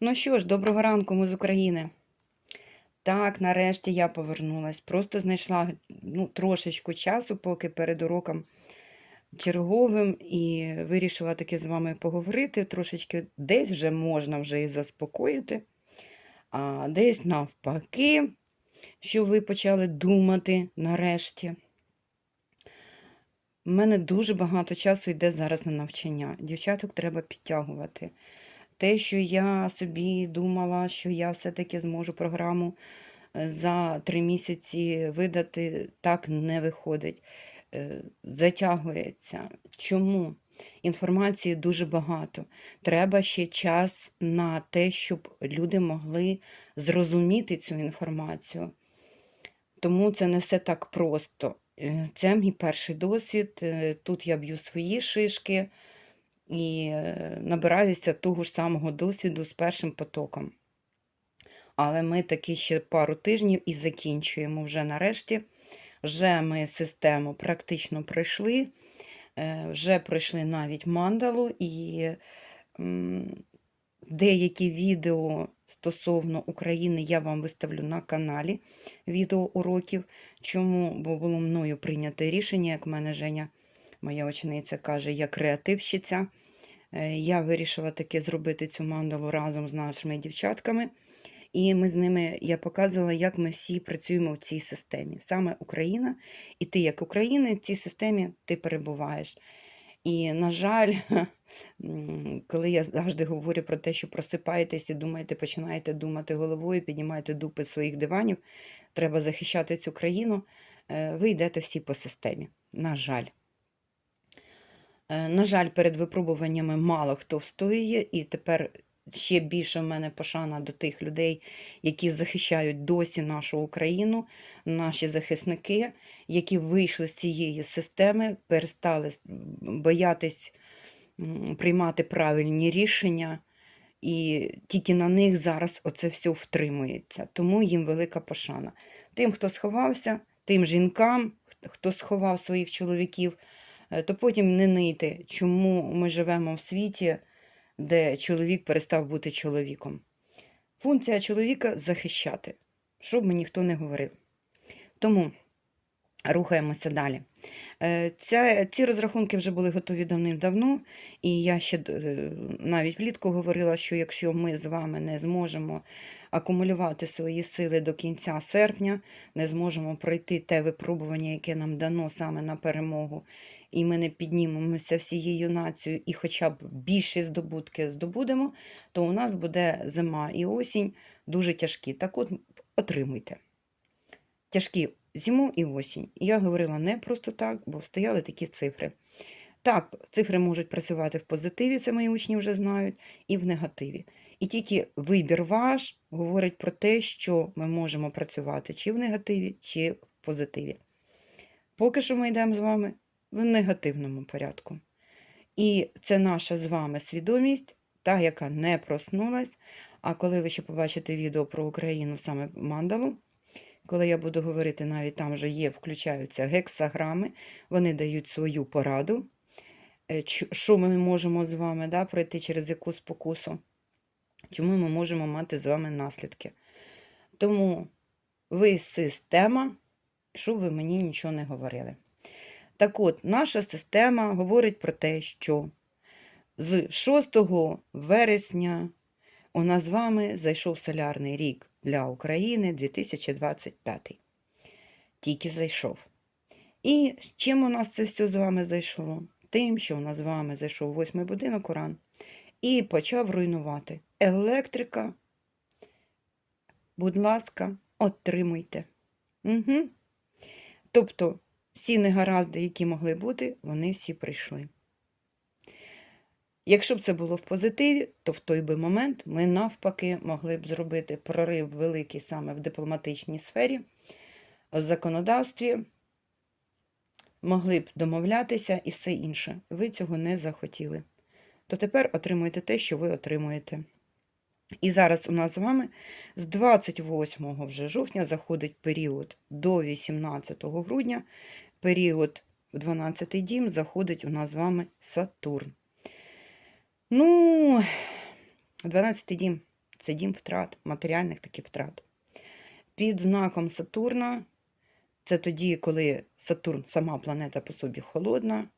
Ну що ж, доброго ранку, ми з України. Так, нарешті я повернулась. Просто знайшла ну, трошечку часу, поки перед уроком черговим, і вирішила таки з вами поговорити. Трошечки десь вже можна вже і заспокоїти, а десь навпаки, що ви почали думати нарешті. У мене дуже багато часу йде зараз на навчання. Дівчаток треба підтягувати. Те, що я собі думала, що я все-таки зможу програму е, за три місяці видати, так не виходить. Е, Затягується. Чому? Інформації дуже багато. Треба ще час на те, щоб люди могли зрозуміти цю інформацію. Тому це не все так просто. Е, Це мій перший досвід. Тут я б'ю свої шишки і е, набираюся того ж самого досвіду з першим потоком. Але ми таки ще пару тижнів і закінчуємо вже нарешті. Вже ми систему практично пройшли, е, вже пройшли навіть мандалу і деякі відео стосовно України я вам виставлю на каналі відеоуроків. Чому? Бо було мною прийнято рішення, як мене Женя, моя учениця, каже, я креативщиця. Е, Я вирішила таки зробити цю мандалу разом з нашими дівчатками. І ми з ними я показувала, як ми всі працюємо в цій системі. Саме Україна, і ти, як українець, в цій системі ти перебуваєш. І, на жаль, коли я завжди говорю про те, що просипаєтесь і думаєте, починаєте думати головою, піднімаєте дупи своїх диванів, треба захищати цю країну, е, ви йдете всі по системі. На жаль. Е, На жаль, перед випробуваннями мало хто встоює, і тепер ще більше в мене пошана до тих людей, які захищають досі нашу Україну, наші захисники, які вийшли з цієї системи, перестали боятись приймати правильні рішення, і тільки на них зараз оце все втримується. Тому їм велика пошана. Тим, хто сховався, тим жінкам, хто сховав своїх чоловіків, то потім не нийте, чому ми живемо в світі, де чоловік перестав бути чоловіком. Функція чоловіка захищати, щоб мені ніхто не говорив. Тому рухаємося далі. Е, Ця, ці розрахунки вже були готові давним-давно, і я ще е, навіть влітку говорила, що якщо ми з вами не зможемо акумулювати свої сили до кінця серпня, не зможемо пройти те випробування, яке нам дано саме на перемогу, і ми не піднімемося всією нацією і хоча б більші здобутки здобудемо, то у нас буде зима і осінь дуже тяжкі. Так от отримуйте. Тяжкі зиму і осінь. Я говорила не просто так, бо стояли такі цифри. Так, цифри можуть працювати в позитиві, це мої учні вже знають, і в негативі. І тільки вибір ваш говорить про те, що ми можемо працювати чи в негативі, чи в позитиві. Поки що ми йдемо з вами в негативному порядку. І це наша з вами свідомість, та, яка не проснулась. А коли ви ще побачите відео про Україну, саме мандалу, коли я буду говорити, навіть там вже є, включаються гексаграми, вони дають свою пораду, е, що ми можемо з вами да, пройти через яку спокусу, чому ми можемо мати з вами наслідки. Тому ви система, щоб ви мені нічого не говорили. Так от, наша система говорить про те, що з 6 вересня у нас з вами зайшов солярний рік для України 2025. Тільки зайшов. І чим у нас це все з вами зайшло? Тим, що у нас з вами зайшов восьмий будинок Уран і почав руйнувати. Електрика, будь ласка, отримуйте. Угу. Тобто, всі негаразди, які могли бути, вони всі прийшли. Якщо б це було в позитиві, то в той би момент ми навпаки могли б зробити прорив великий саме в дипломатичній сфері, в законодавстві, могли б домовлятися і все інше. Ви цього не захотіли. То тепер отримуєте те, що ви отримуєте. І зараз у нас з вами з 28 вже жовтня заходить період до 18 грудня, період в 12 дім заходить у нас з вами Сатурн. Ну, 12 дім. Це дім втрат, матеріальних таких втрат. Під знаком Сатурна, це тоді, коли Сатурн, сама планета по собі холодна,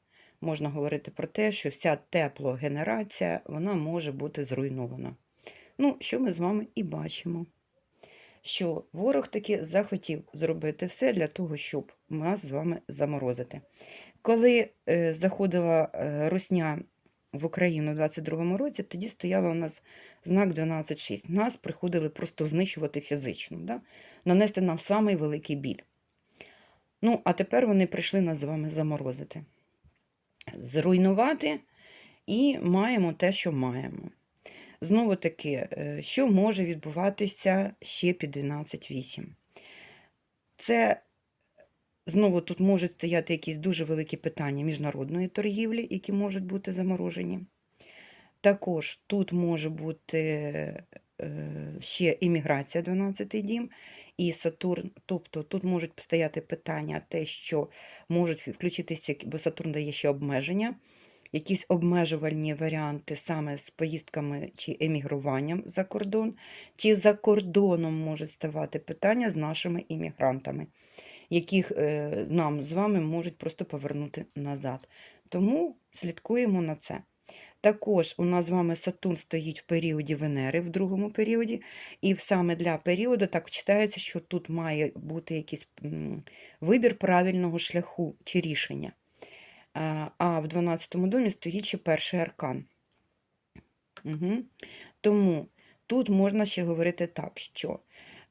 можна говорити про те, що вся теплогенерація вона може бути зруйнована. Ну, що ми з вами і бачимо. Що ворог таки захотів зробити все для того, щоб нас з вами заморозити. Коли е, заходила е, Русня в Україну у 22-му році, тоді стояла у нас знак 12.6. Нас приходили просто знищувати фізично, да? нанести нам самий великий біль. Ну, а тепер вони прийшли нас з вами заморозити, зруйнувати і маємо те, що маємо. Знову таки, е, що може відбуватися ще під 12.8? Це знову тут можуть стояти якісь дуже великі питання міжнародної торгівлі, які можуть бути заморожені. Також тут може бути е, ще імміграція 12 дім і Сатурн. Тобто тут можуть стояти питання, те, що можуть включитися, бо Сатурн дає ще обмеження, якісь обмежувальні варіанти саме з поїздками чи емігруванням за кордон, чи за кордоном можуть ставати питання з нашими іммігрантами, яких е, нам з вами можуть просто повернути назад. Тому слідкуємо на це. Також у нас з вами Сатурн стоїть в періоді Венери, в другому періоді, і саме для періоду так читається, що тут має бути якийсь вибір правильного шляху чи рішення. А, А в 12-му домі стоїть ще перший аркан. Угу. Тому тут можна ще говорити так, що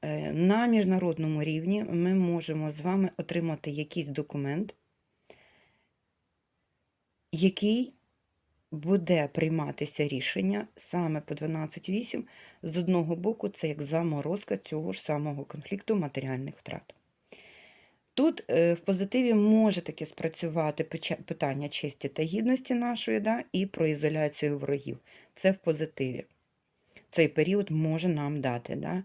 е, на міжнародному рівні ми можемо з вами отримати якийсь документ, який буде прийматися рішення саме по 12.8. З одного боку, це як заморозка цього ж самого конфлікту матеріальних втрат. Тут е, в позитиві може таки спрацювати питання честі та гідності нашої, да, і про ізоляцію ворогів. Це в позитиві. Цей період може нам дати. Да?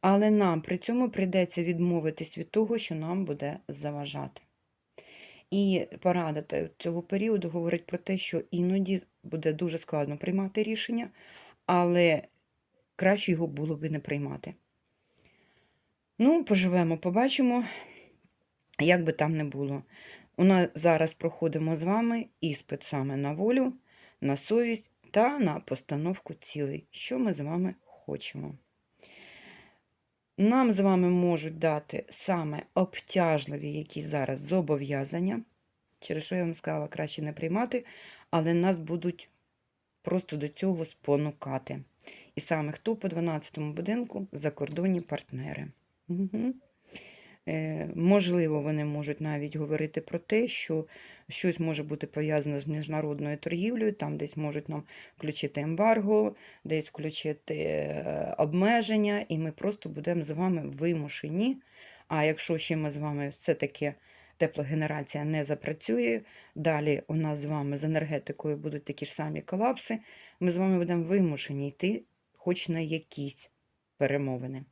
Але нам при цьому прийдеться відмовитись від того, що нам буде заважати. І порада цього періоду говорить про те, що іноді буде дуже складно приймати рішення, але краще його було би не приймати. Ну, поживемо, побачимо, як би там не було. У нас зараз проходимо з вами іспит саме на волю, на совість та на постановку цілей, що ми з вами хочемо. Нам з вами можуть дати саме обтяжливі якісь зараз зобов'язання, через що я вам сказала, краще не приймати, але нас будуть просто до цього спонукати. І саме хто по 12-му будинку закордонні партнери. Угу. Е, можливо, вони можуть навіть говорити про те, що щось може бути пов'язане з міжнародною торгівлею, там десь можуть нам включити ембарго, десь включити е, обмеження, і ми просто будемо з вами вимушені. А якщо ще ми з вами все-таки теплогенерація не запрацює, далі у нас з вами з енергетикою будуть такі ж самі колапси, ми з вами будемо вимушені йти хоч на якісь перемовини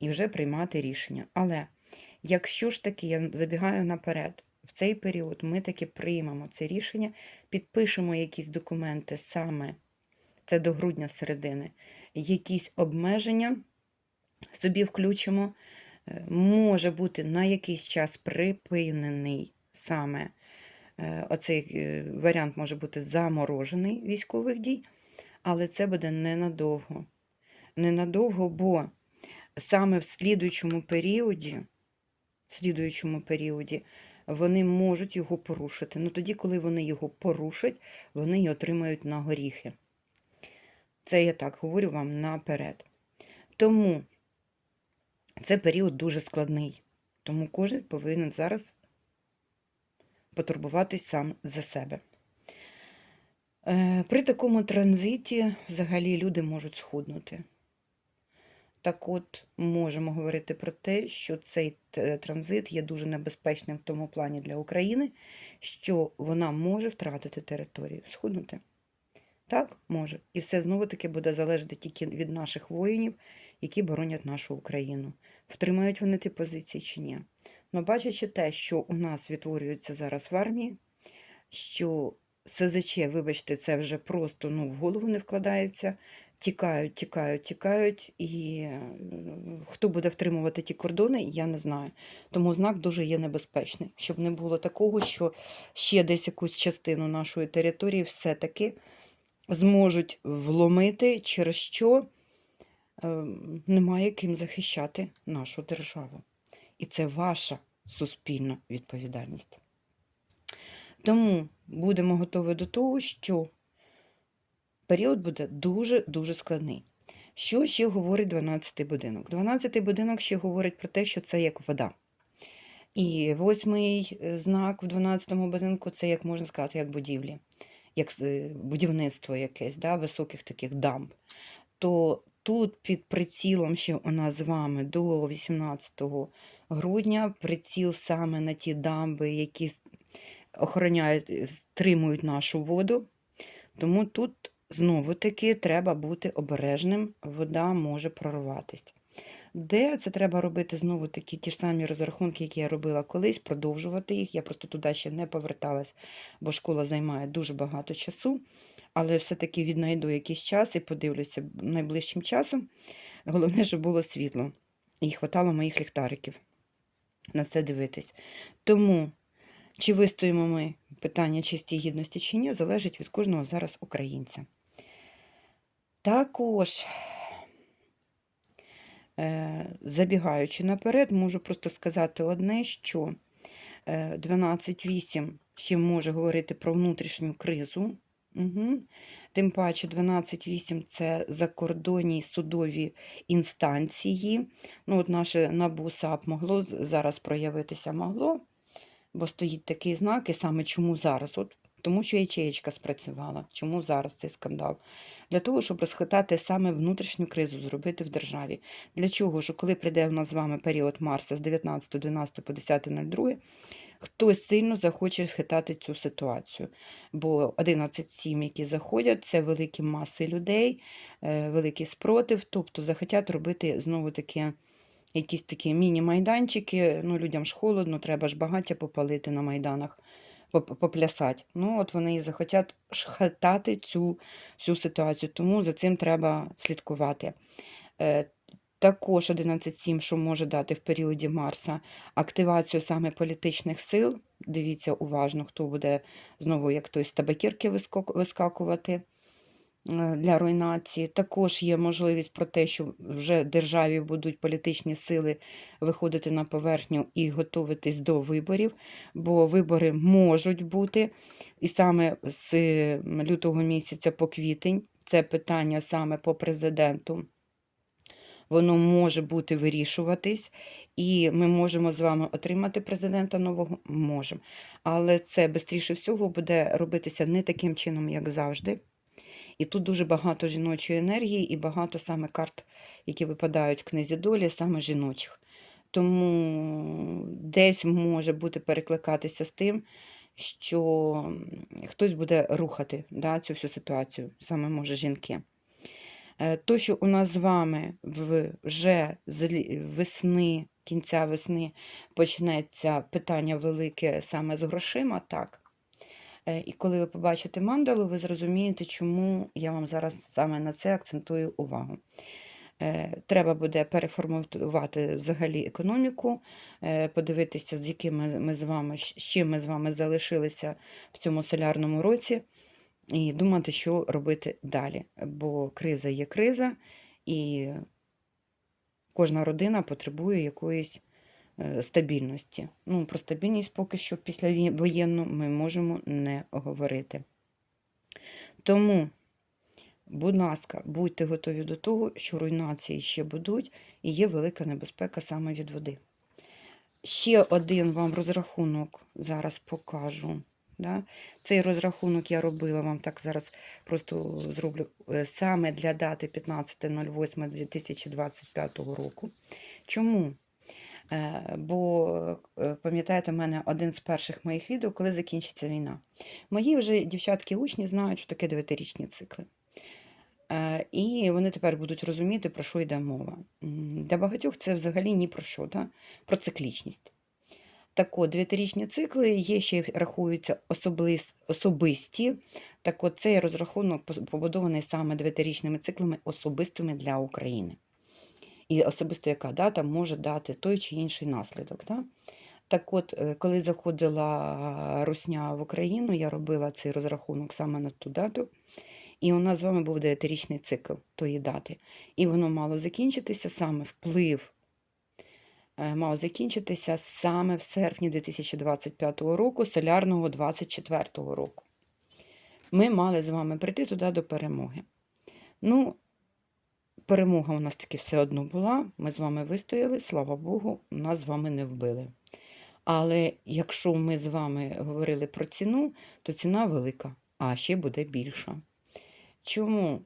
і вже приймати рішення. Але якщо ж таки я забігаю наперед, в цей період ми таки приймемо це рішення, підпишемо якісь документи саме, це до грудня середини, якісь обмеження собі включимо, е, може бути на якийсь час припинений саме е, оцей е, варіант може бути заморожений військових дій, але це буде ненадовго. Ненадовго, бо саме в слідуючому періоді, в слідуючому періоді вони можуть його порушити. Ну тоді, коли вони його порушать, вони й отримають на горіхи. Це я так говорю вам наперед. Тому це період дуже складний. Тому кожен повинен зараз потурбуватись сам за себе. Е, При такому транзиті взагалі люди можуть схуднути. Так от, можемо говорити про те, що цей транзит є дуже небезпечним в тому плані для України, що вона може втратити територію, схуднути. Так, може. І все знову-таки буде залежати тільки від наших воїнів, які боронять нашу Україну. Втримають вони ті позиції чи ні. Ну, бачачи те, що у нас відтворюється зараз в армії, що СЗЧ, вибачте, це вже просто ну, в голову не вкладається, тікають, тікають, тікають, і хто буде втримувати ті кордони, я не знаю. Тому знак дуже є небезпечний, щоб не було такого, що ще десь якусь частину нашої території все-таки зможуть вломити, через що е, немає ким захищати нашу державу. І це ваша суспільна відповідальність. Тому будемо готові до того, що період буде дуже-дуже складний. Що ще говорить 12-й будинок? 12-й будинок ще говорить про те, що це як вода. І восьмий е, знак в 12-му будинку це, як можна сказати, як будівлі, як е, будівництво якесь, да, високих таких дамб. То тут під прицілом ще у нас з вами до 18 грудня приціл саме на ті дамби, які охороняють, е, стримують нашу воду. Тому тут знову таки треба бути обережним, вода може прорватися. Де це треба робити знову такі ті ж самі розрахунки, які я робила колись, продовжувати їх. Я просто туди ще не поверталась, бо школа займає дуже багато часу. Але все-таки віднайду якийсь час і подивлюся найближчим часом. Головне, щоб було світло. І хватало моїх ліхтариків на це дивитись. Тому, чи вистоїмо ми питання честі і гідності чи ні, залежить від кожного зараз українця. Також, е, забігаючи наперед, можу просто сказати одне, що е, 12.8 ще може говорити про внутрішню кризу. Угу. Тим паче 12.8 це закордонні судові інстанції. Ну, от наше НАБУ САП могло зараз проявитися, могло, бо стоїть такий знак, і саме чому зараз? От, тому що ячеєчка спрацювала. Чому зараз цей скандал? Для того, щоб розхитати саме внутрішню кризу, зробити в державі. Для чого? Що коли прийде в нас з вами період Марса з 19.12 по 10.02, хтось сильно захоче схитати цю ситуацію. Бо 11.7, які заходять, це великі маси людей, е, великий спротив, тобто захотять робити знову таки якісь такі міні-майданчики. Ну, людям ж холодно, треба ж багаття попалити на майданах, поплясати. Ну, от вони і захотять шхатати цю всю ситуацію, тому за цим треба слідкувати. Е, Також 11.7, що може дати в періоді Марса активацію саме політичних сил. Дивіться уважно, хто буде знову як той з табакірки вискакувати для руйнації. Також є можливість про те, що вже державі будуть політичні сили виходити на поверхню і готуватись до виборів, бо вибори можуть бути. І саме з лютого місяця по квітень це питання саме по президенту. Воно може бути вирішуватись, і ми можемо з вами отримати президента нового. Можемо. Але це швидше всього буде робитися не таким чином, як завжди. І тут дуже багато жіночої енергії і багато саме карт, які випадають в книзі долі, саме жіночих. Тому десь може бути перекликатися з тим, що хтось буде рухати да, цю всю ситуацію, саме може жінки. Е, То, що у нас з вами вже з весни, кінця весни почнеться питання велике саме з грошима, так. Е, І коли ви побачите мандалу, ви зрозумієте, чому я вам зараз саме на це акцентую увагу. Е, Треба буде переформатувати взагалі економіку, е, подивитися, з якими ми з вами, з чим ми з вами залишилися в цьому солярному році, і думати, що робити далі. Бо криза є криза, і кожна родина потребує якоїсь стабільності. Ну, про стабільність поки що після воєнну ми можемо не говорити. Тому, будь ласка, будьте готові до того, що руйнації ще будуть, і є велика небезпека саме від води. Ще один вам розрахунок зараз покажу. Да? Цей розрахунок я робила вам так зараз просто зроблю е, саме для дати 15.08.2025 року. Чому? Е, Бо, е, пам'ятаєте, в мене один з перших моїх відео, коли закінчиться війна. Мої вже дівчатки-учні знають, що таке дев'ятирічні цикли. Е, І вони тепер будуть розуміти, про що йде мова. Для багатьох це взагалі ні про що, да? про циклічність. Так от, дев'ятирічні цикли є ще рахуються особисті, Так от цей розрахунок побудований саме дев'ятирічними циклами, особистими для України. І особисто яка дата може дати той чи інший наслідок. Да? Так от, е, коли заходила Русня в Україну, я робила цей розрахунок саме на ту дату. І у нас з вами був дев'ятирічний цикл тої дати. І воно мало закінчитися саме вплив е, мав закінчитися саме в серпні 2025 року, солярного 24 року. Ми мали з вами прийти туди до перемоги. Ну, перемога у нас таки все одно була. Ми з вами вистояли, слава Богу, нас з вами не вбили. Але якщо ми з вами говорили про ціну, то ціна велика, а ще буде більша. Чому?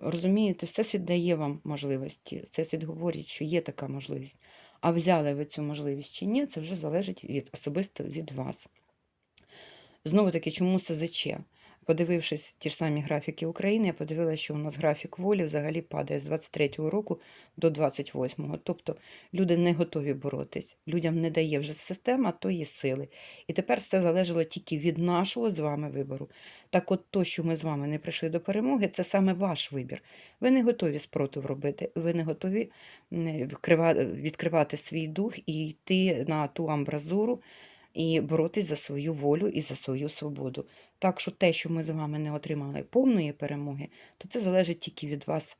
Розумієте, Всесвіт дає вам можливості. Всесвіт говорить, що є така можливість. А взяли ви цю можливість чи ні, це вже залежить від особисто від вас. Знову таки, чому СЗЧ? Подивившись ті ж самі графіки України, я подивилася, що у нас графік волі взагалі падає з 23-го року до 28-го. Тобто люди не готові боротись. Людям не дає вже система тої сили. І тепер все залежало тільки від нашого з вами вибору. Так от то, що ми з вами не прийшли до перемоги, це саме ваш вибір. Ви не готові спротив робити, ви не готові відкривати свій дух і йти на ту амбразуру і боротись за свою волю і за свою свободу. Так що те, що ми з вами не отримали повної перемоги, то це залежить тільки від вас.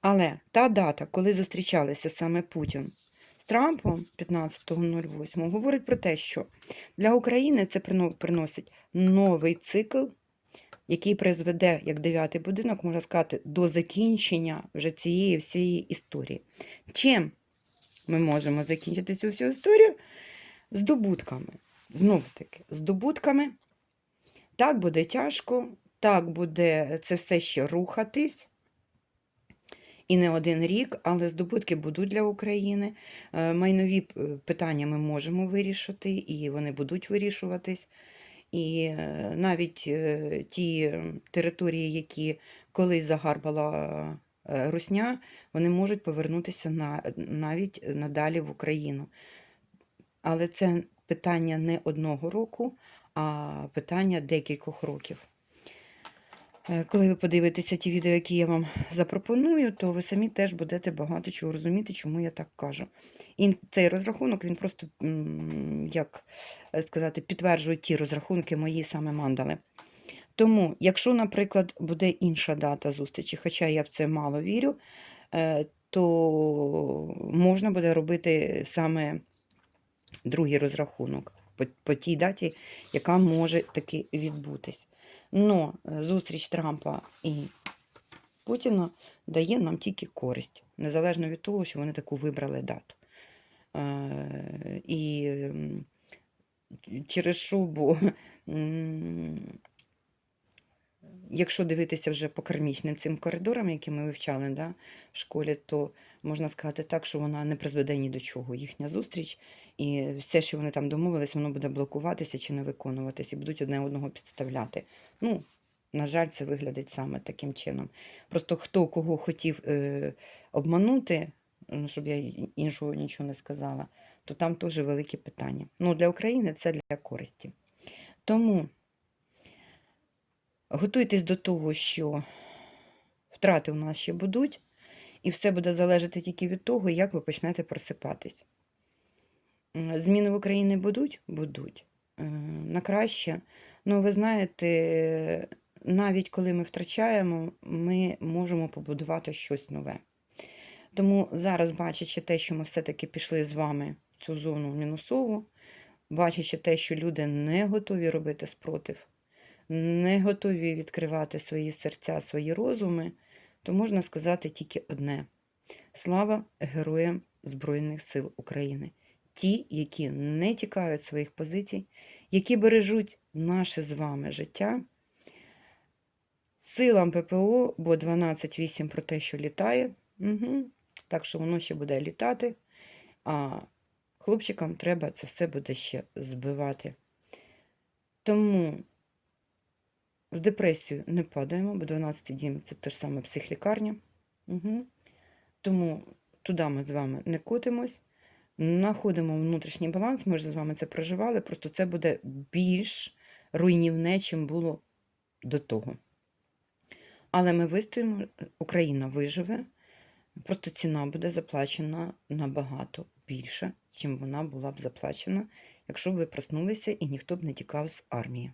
Але та дата, коли зустрічалися саме Путін з Трампом 15.08, говорить про те, що для України це приносить новий цикл, який призведе, як дев'ятий будинок, можна сказати, до закінчення вже цієї всієї історії. Чим ми можемо закінчити цю всю історію? Здобутками. Знову таки, здобутками. Так буде тяжко, так буде це все ще рухатись. І не один рік, але здобутки будуть для України. Е, Майнові е, питання ми можемо вирішити, і вони будуть вирішуватись. І е, навіть ті території, які колись загарбала Русня, вони можуть повернутися на, навіть надалі в Україну. Але це питання не одного року, а питання декількох років. Е, Коли ви подивитеся ті відео, які я вам запропоную, то ви самі теж будете багато чого розуміти, чому я так кажу. І цей розрахунок, він просто, як е, сказати, підтверджує ті розрахунки мої саме мандали. Тому, якщо, наприклад, буде інша дата зустрічі, хоча я в це мало вірю, е, то можна буде робити саме другий розрахунок по, по тій даті, яка може таки відбутись. Но е, зустріч Трампа і Путіна дає нам тільки користь, незалежно від того, що вони таку вибрали дату. Е, І через бо якщо дивитися вже по кармічним цим коридорам, які ми вивчали да, в школі, то можна сказати так, що вона не призведе ні до чого їхня зустріч, і все, що вони там домовились, воно буде блокуватися чи не виконуватися, і будуть одне одного підставляти. Ну, на жаль, це виглядить саме таким чином. Просто хто кого хотів е, обманути, ну, щоб я іншого нічого не сказала, то там теж великі питання. Ну, для України це для користі. Тому готуйтесь до того, що втрати у нас ще будуть, і все буде залежати тільки від того, як ви почнете просипатись. Зміни в Україні будуть? Будуть. Е, На краще. Ну, ви знаєте, навіть коли ми втрачаємо, ми можемо побудувати щось нове. Тому зараз, бачачи те, що ми все-таки пішли з вами в цю зону мінусову, бачачи те, що люди не готові робити спротив, не готові відкривати свої серця, свої розуми, то можна сказати тільки одне: слава героям Збройних сил України! Ті, які не тікають своїх позицій, які бережуть наше з вами життя. Силам ППО, бо 12.8 про те, що літає. Угу. Так що воно ще буде літати. А хлопчикам треба це все буде ще збивати. Тому в депресію не падаємо, бо 12 дім це те ж саме психлікарня. Угу. Тому туди ми з вами не котимось, знаходимо внутрішній баланс, ми ж з вами це проживали, просто це буде більш руйнівне, чим було до того. Але ми вистоїмо, Україна виживе, просто ціна буде заплачена набагато більше, чим вона була б заплачена, якщо б ви проснулися і ніхто б не тікав з армії.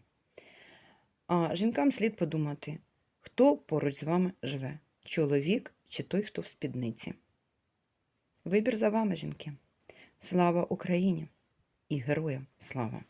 А жінкам слід подумати, хто поруч з вами живе: чоловік чи той, хто в спідниці. Вибір за вами, жінки. Слава Україні і героям слава!